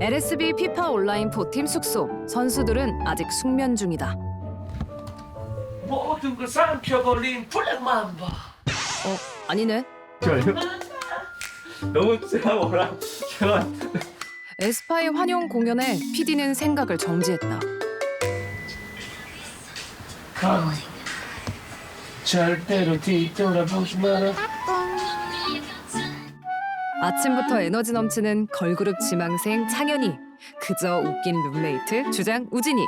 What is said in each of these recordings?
LSB 피파 온라인 포팀 숙소 선수들은 아직 숙면 중이다. 모든 걸 삼켜버린 블랙맘바 어 아니네. 너무 제가 뭐라 제가 에스파의 환영 공연에 PD는 생각을 정지했다. 가 절대로 뒤돌아보지 마라 아침부터 에너지 넘치는 걸그룹 지망생 창현이 그저 웃긴 룸메이트 주장 우진이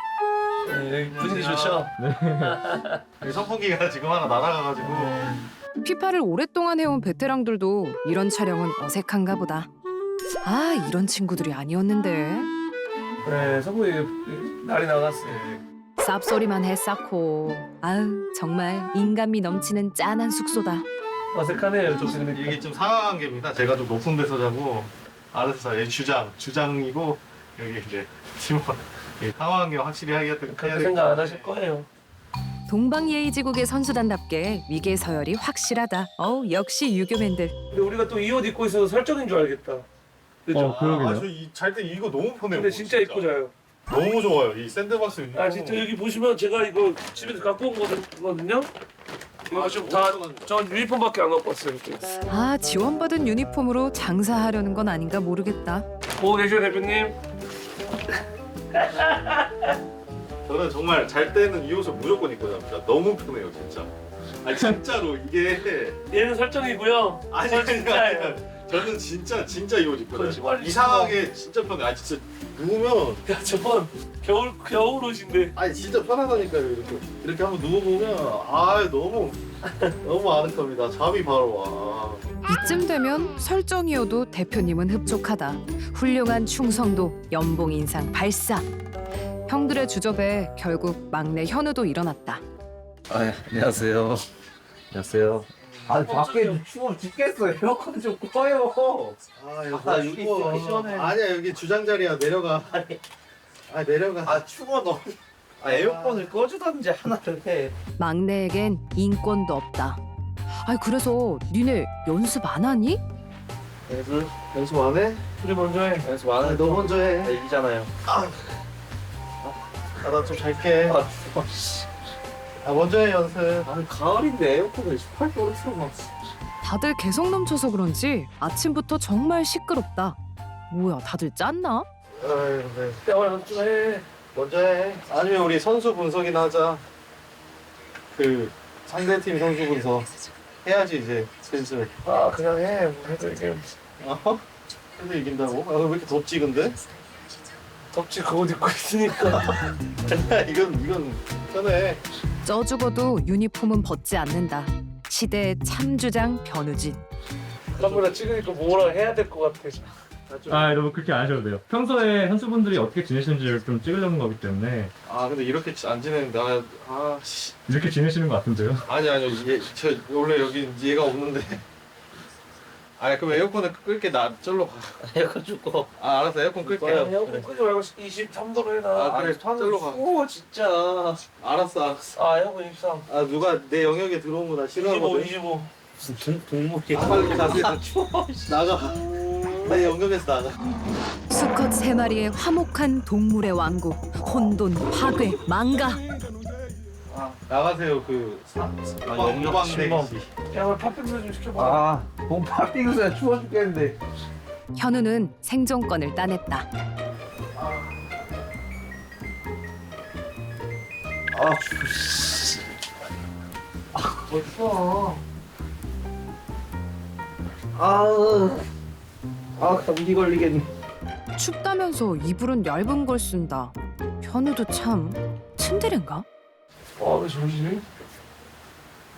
네, 분위기 좋죠? 여기 선풍기가 지금 하나 날아가가지고 피파를 오랫동안 해온 베테랑들도 이런 촬영은 어색한가 보다. 아 이런 친구들이 아니었는데 네 선물이 날이 나갔어요 쌉소리만 했쌓고 아우 정말 인간미 넘치는 짠한 숙소다. 어색하네요 좀 그러니까 이게 좀 상황한 게입니다. 제가 좀 높은 데서 자고 아래서 여기 주장, 주장이고 여기 이제 팀원 상황한 게 확실히 해야 돼. 그렇게 생각 안 하실 거예요 동방예의지국의 선수단답게 위계 서열이 확실하다. 어우 역시 유교맨들. 근데 우리가 또 이 옷 입고 있어서 설정인 줄 알겠다 그죠? 아, 저잘때 이거 너무 편해요. 근데 진짜 입고 자요 너무 좋아요. 이 샌드박스 유니폼. 아 진짜 여기 보시면 제가 이거 집에서 갖고 온 거거든요 이거 지금 다전 유니폼밖에 안 갖고 왔어요 이렇게. 아 지원받은 유니폼으로 장사하려는 건 아닌가 모르겠다. 보고 계셔 대표님 저는 정말 잘 때는 이 옷을 무조건 입고 잡니다. 너무 편해요, 진짜. 아니 진짜로 이게 얘는 설정이고요 아니 아니 진짜예요. 아니. 저는 진짜 진짜 이옷 거짓말 다녀요. 이상하게 진짜 편해. 아 진짜 누우면 야 저건 겨울 겨울 옷인데 아니 진짜 편하다니까요 이렇게 이렇게 한번 누워보면 아 너무 너무 아늑합니다 잠이 바로 와 이쯤 되면 설정이어도 대표님은 흡족하다. 훌륭한 충성도, 연봉 인상 발사. 형들의 주접에 결국 막내 현우도 일어났다. 아, 예, 안녕하세요. 안녕하세요. 아, 밖에 추워 죽겠어. 에어컨 좀 꺼요. 아 여기, 아, 여기 추워. 있어, 시원해. 아니야 여기 주장 자리야 내려가 아 내려가 아, 추워 너무. 아, 에어컨을 꺼주던지 하나를 해. 막내에겐 인권도 없다. 아 그래서 니네 연습 안 하니? 연습 연습 안 해? 우리 먼저 해 연습 안 아, 해도 너 먼저 해. 다 이기잖아요. 아나 좀 잘게. 아, 추워. 씨. 아 먼저 해 연습. 아, 가을인데 에어컨을 18도로 틀어놨어. 다들 개성 넘쳐서 그런지 아침부터 정말 시끄럽다. 뭐야 다들 짰나? 아유 네. 대화 연습 해 먼저 해. 아니면 우리 선수 분석이나 하자. 그 상대팀 선수 분석 해야지 이제 슬슬. 아 그냥 해 뭐 해도 이게 어? 근데 이긴다고? 아, 왜 이렇게 덥지 근데? 덥지 그옷 입고 있으니까 아니야 이건 이건 편해. 쪄 죽어도 유니폼은 벗지 않는다. 시대의 참주장 변우진. 카메라 찍으니까 뭐라 해야 될 것 같아 아, 여러분 그렇게 안 하셔도 돼요. 평소에 선수분들이 어떻게 지내시는지를 좀 찍으려는 거기 때문에 아 근데 이렇게 안 지내는데 아, 아 씨. 이렇게 지내시는 것 같은데요. 아니 아니 얘, 저 원래 여기 얘가 없는데. 아 그럼 에어컨을 끌게 나 절로 가. 에어컨 죽고. 아 알았어 에어컨 끌게. 꺼요. 에어컨 끄지 말고 23도로 해놔 아 그래 절로 가. 추워, 진짜. 알았어 알았어. 아 에어컨 23 아 누가 내 영역에 들어온 거나 25 싫어하거든. 25 무슨 동, 동물이야. 아, 빨리 가세요. 추워. 나가. 내 영역에서 나가. 수컷 세 마리의 화목한 동물의 왕국. 혼돈, 파괴, 망가. 나가세요 그 사, 아, 방- 영역 침범. 씨. 야뭐 팥빙수 좀 시켜봐 아, 몸 팥빙수야 추워 죽겠는데. 현우는 생존권을 따냈다. 아, 추워. 씨. 뭐 추워 아우. 아, 감기 걸리겠네. 춥다면서 이불은 얇은 걸 쓴다. 현우도 참 츤데레인가? 아 왜 저러지?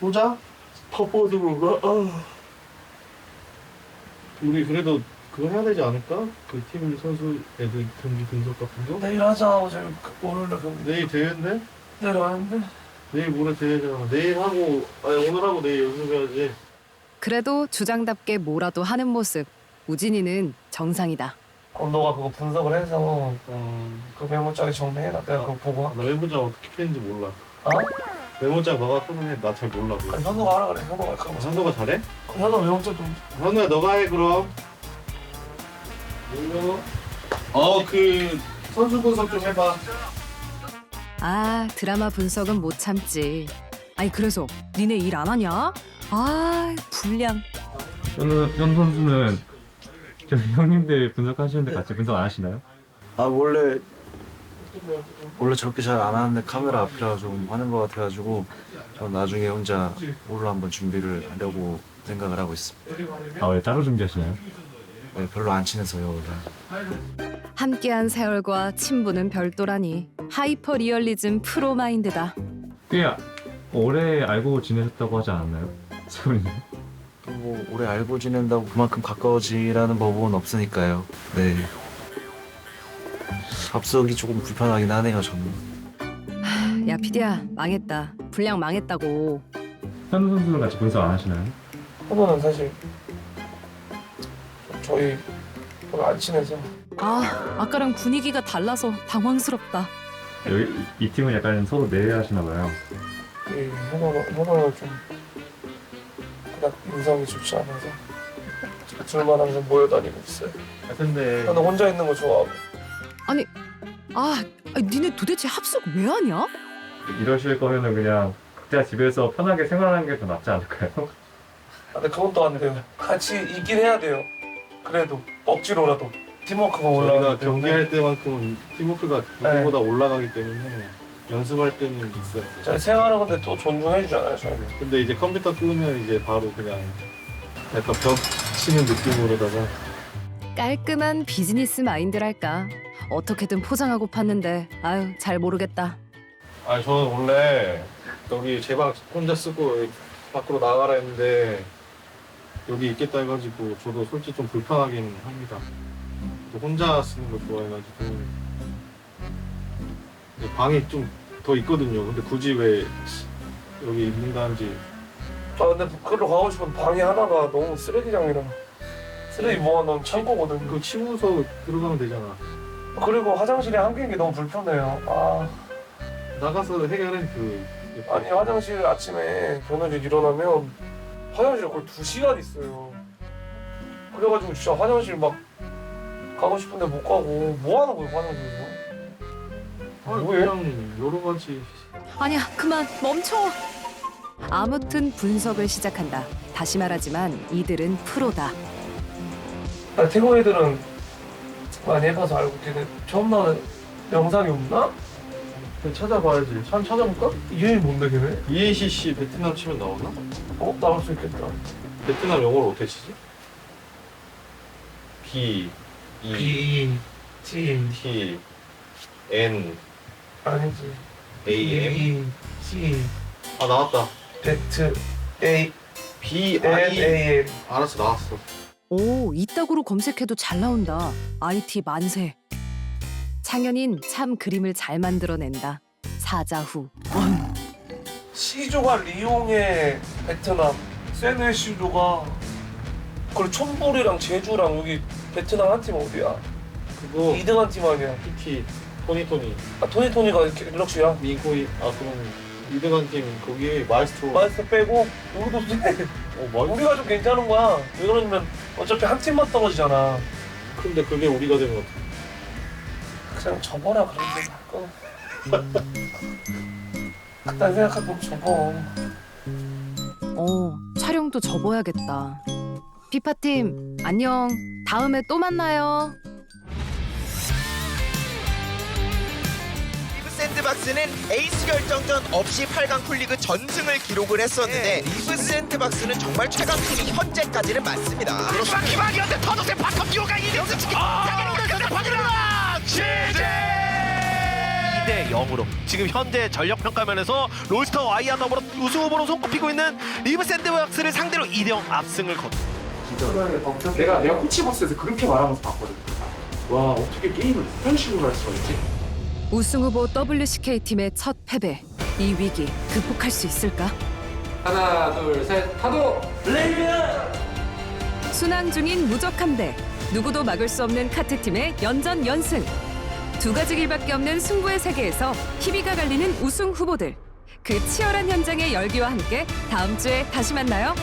보자. 바빠서 그런가? 아. 우리 그래도 그거 해야 되지 않을까? 그 팀 선수 애들 경기 분석 같은 거? 내일 하자 어제 오늘 나 그럼 내일 대회인데? 내일 왔는데 내일 모레 대회잖아. 내일 하고 아니 오늘 하고 내일 연습해야지. 그래도 주장답게 뭐라도 하는 모습. 우진이는 정상이다. 그럼 너가 그거 분석을 해서 그 메모장에 정리해놔 내가 그거 보고 나 외부자 어떻게 했는지 몰라. 어? 메모장 너가 쓰는 애나잘 몰라. 그거. 아니 현우가 하라 그래 현우가 할까 봐 선도가 잘해? 현우 메모장 좀 현우야 너가 해 그럼. 어그 선수 분석 좀 해봐. 아 드라마 분석은 못 참지. 아니 그래서 니네 일 안 하냐? 아 불량. 현우 현 선수는 저 형님들 분석하시는데 같이 분석 안 하시나요? 아 원래 원래 저렇게 잘 안 하는데 카메라 앞이라 좀 하는 것 같아가지고 전 나중에 혼자 홀로 한번 준비를 하려고 생각을 하고 있습니다. 아 왜 따로 준비하시나요? 네, 별로 안 친해서요 원래. 함께한 세월과 친분은 별도라니 하이퍼 리얼리즘 프로 마인드다. 꽤 오래 알고 지내셨다고 하지 않았나요? 세훈이는? 뭐 오래 알고 지낸다고 그만큼 가까워지라는 법은 없으니까요. 네. 접속이 조금 불편하긴 하네요 저는. 야 피디야 망했다. 불량 망했다고. 현우 선수랑 같이 분석 안 하시나요? 현우는 사실 저희 별로 안 친해서 아 아까랑 분위기가 달라서 당황스럽다. 여기 이, 이 팀은 약간 서로 내외하시나 봐요. 이 현우는 현우는 좀 그닥 인상이 좋지 않아서 둘만 항상 모여다니고 있어요 아, 근데 현우 혼자 있는 거 좋아하고 아 아니, 니네 도대체 합숙 왜 하냐? 이러실 거면은 그냥 각자 집에서 편하게 생활하는 게 더 낫지 않을까요? 아, 근데 그건 또안 돼요 같이 있긴 해야 돼요 그래도 억지로라도 팀워크가 올라가기 때문에 경기할 때만큼은 팀워크가 누구보다 올라가기 때문에 연습할 때는 있어요. 저희 생활은 근데 또 존중해 주잖아요 저희는 근데 이제 컴퓨터 끄면 이제 바로 그냥 약간 벽 치는 느낌으로다가 깔끔한 비즈니스 마인드랄까. 어떻게든 포장하고 팠는데 아유 잘 모르겠다. 아 저는 원래 여기 제 방 혼자 쓰고 밖으로 나가라 했는데 여기 있겠다 해가지고 저도 솔직히 좀 불편하긴 합니다. 또 혼자 쓰는 거 좋아해가지고 근데 방이 좀 더 있거든요. 근데 굳이 왜 여기 있는다는지 아 근데 그걸로 가고 싶은 방이 하나가 너무 쓰레기장이라 쓰레기 모아놓은 창고거든요 그거 치우서 들어가면 되잖아. 그리고 화장실에 한 개인 게 너무 불편해요 아 나가서 해결해 그 아니 화장실 아침에 저녁에 일어나면 화장실 거의 두 시간 있어요 그래가지고 진짜 화장실 막 가고 싶은데 못 가고 뭐 하는 거예요 화장실에서 아, 뭐해? 그냥 여러 가지 아니야 그만 멈춰. 아무튼 분석을 시작한다. 다시 말하지만 이들은 프로다. 아, 태국 애들은 많이 해봐서 알고 걔네 처음 나온 영상이 없나? 찾아봐야지. 한 찾아볼까? 이름이 뭔데 걔네? EACC 베트남 치면 나오나? 어? 나올 수 있겠다 베트남 영어로 어떻게 치지? B E B T T N 아니지 A M B T 아 나왔다. 베트 A B N I A M 알았어 나왔어. 오 이따구로 검색해도 잘 나온다. IT 만세. 창현인 참 그림을 잘 만들어낸다. 사자 후. 시조가 리옹의 베트남, 세네 시조가 그리고 촌불이랑 제주랑 여기 베트남 한 팀 어디야? 그거 2등 한 팀 아니야? PT 토니 토니 아 토니 토니가 이렇게 릴럭시야? 민코이 아 그럼 2등한 팀 거기 마이스트로. 마이스터 빼고 우리도 세. 어 마이. 우리가 좀 괜찮은 거야. 왜 그러냐면 어차피 한 팀만 떨어지잖아. 근데 그게 우리가 되면 어떡해? 그냥 접어라 그런 거. 그딴 생각하고 접어. 어 촬영도 접어야겠다. 피파팀 안녕. 다음에 또 만나요. 샌드박스는 에이스 결정전 없이 8강 풀리그 전승을 기록을 했었는데 리브 샌드박스는 정말 최강팀이 현재까지는 맞습니다. 기만이었는데 터덕의 바텀 듀오가 2등 치킨 대 0으로 지금 현재 전력 평가면에서 롤스터 와이와 더불어 우승 후보로 손꼽히고 있는 리브 샌드박스를 상대로 2대 0 압승을 거둔. 내가 내가 코치버스에서 그렇게 말하면서 봤거든. 와 어떻게 게임을 이런 식으로 할 수가 있지? 우승 후보 WCK 팀의 첫 패배. 이 위기 극복할 수 있을까? 하나 둘 셋 파도. 순항 중인 무적함대. 누구도 막을 수 없는 카트 팀의 연전 연승. 두 가지 길밖에 없는 승부의 세계에서 희비가 갈리는 우승 후보들. 그 치열한 현장의 열기와 함께 다음 주에 다시 만나요.